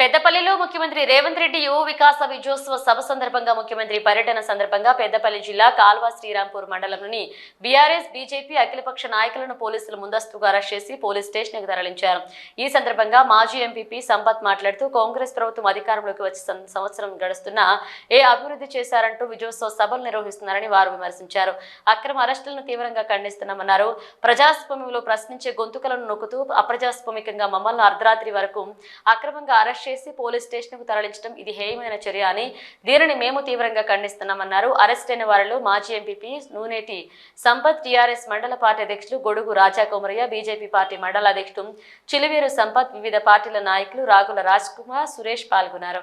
పెద్దపల్లిలో ముఖ్యమంత్రి రేవంత్ రెడ్డి యువ వికాస విజయోత్సవ సభ సందర్భంగా ముఖ్యమంత్రి పర్యటన సందర్భంగా పెద్దపల్లి జిల్లా కాల్వ శ్రీరాంపూర్ మండలంలోని బీఆర్ఎస్ బీజేపీ అఖిలపక్ష నాయకులను పోలీసులు ముందస్తుగా అరెస్ట్ చేసి పోలీస్ స్టేషన్కు తరలించారు. ఈ సందర్భంగా మాజీ ఎంపీపీ సంపత్ మాట్లాడుతూ కాంగ్రెస్ ప్రభుత్వం అధికారంలోకి వచ్చి సం- సంవత్సరం గడుస్తున్నా ఏ అభివృద్ధి చేశారంటూ విజయోత్సవ సభలు నిర్వహిస్తున్నారని వారు విమర్శించారు. అక్రమ అరెస్టులను తీవ్రంగా ఖండిస్తున్నామన్నారు. ప్రజాస్వామ్యంలో ప్రశ్నించే గొంతుకలను నొక్కుతూ అప్రజాస్వామికంగా మమ్మల్ని అర్ధరాత్రి వరకు అక్రమంగా అరెస్ట్ చేసి పోలీస్ స్టేషన్కు తరలించడం ఇది హేయమైన చర్య అని దీనిని మేము తీవ్రంగా ఖండిస్తున్నామన్నారు. అరెస్ట్ అయిన వారిలో మాజీ ఎంపీపీ నూనేటి సంపత్ టీఆర్ఎస్ మండల పార్టీ అధ్యక్షులు గొడుగు రాజా కొమరయ్య బీజేపీ పార్టీ మండల అధ్యక్షుడు చిలివేరు సంపత్ వివిధ పార్టీల నాయకులు రాగుల రాజ్ కుమార్ సురేష్ పాల్గొన్నారు.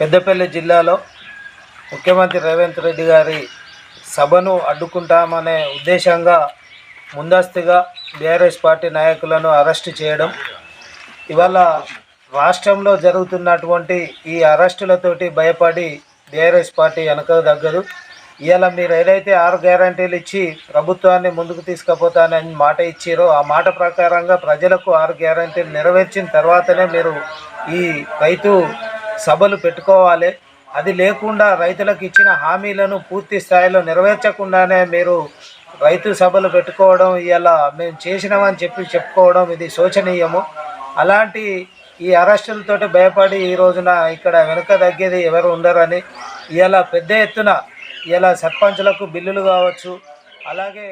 పెద్దపల్లి జిల్లాలో ముఖ్యమంత్రి రేవంత్ రెడ్డి గారి సభను అడ్డుకుంటామనే ఉద్దేశంగా ముందస్తుగా బీఆర్ఎస్ పార్టీ నాయకులను అరెస్టు చేయడం. ఇవాళ రాష్ట్రంలో జరుగుతున్నటువంటి ఈ అరెస్టులతోటి భయపడి బీఆర్ఎస్ పార్టీ వెనక తగ్గదు. ఇవాళ మీరు ఏదైతే ఆరు గ్యారంటీలు ఇచ్చి ప్రభుత్వాన్ని ముందుకు తీసుకుపోతానని మాట ఇచ్చారో ఆ మాట ప్రకారంగా ప్రజలకు ఆరు గ్యారంటీలు నెరవేర్చిన తర్వాతనే మీరు ఈ రైతు సభలు పెట్టుకోవాలి. అది లేకుండా రైతులకు ఇచ్చిన హామీలను పూర్తి స్థాయిలో నెరవేర్చకుండానే మీరు రైతు సభలు పెట్టుకోవడం ఇలా మేము చేసినామని చెప్పి చెప్పుకోవడం ఇది శోచనీయము. అలాంటి ఈ అరెస్టులతోటి భయపడి ఈ రోజున ఇక్కడ వెనుక తగ్గేది ఎవరు ఉండరని ఇలా పెద్ద ఎత్తున ఇలా సర్పంచులకు బిల్లులు కావచ్చు అలాగే